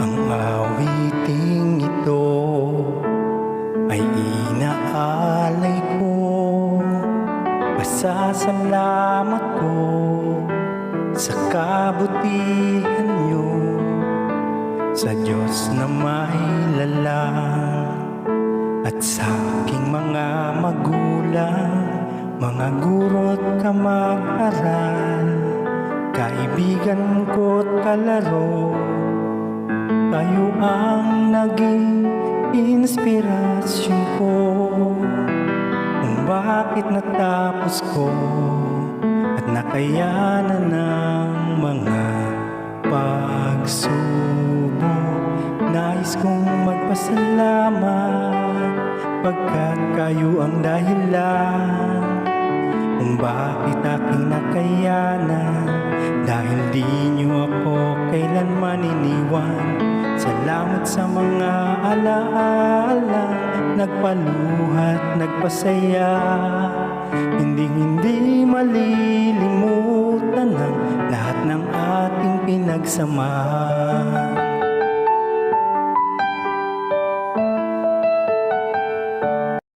Ang awiting ito ay inaalay ko. Pasasalamat ko sa kabutihan niyo. Sa Diyos na may lalang At sa aking mga magulang Mga guro't kamag-aral Kaibigan ko't kalaro Kayo ang naging inspirasyon ko Kung bakit natapos ko At nakayanan ng mga pagsubok. Nais kong magpasalamat Pagkat kayo ang dahilan kung bakit aking nakayanan. Dahil di niyo ako kailanman iniwan Salamat sa mga alaala Nagpaluhat, nagpasaya. Hindi hindi malilimutan ang lahat ng ating pinagsamahan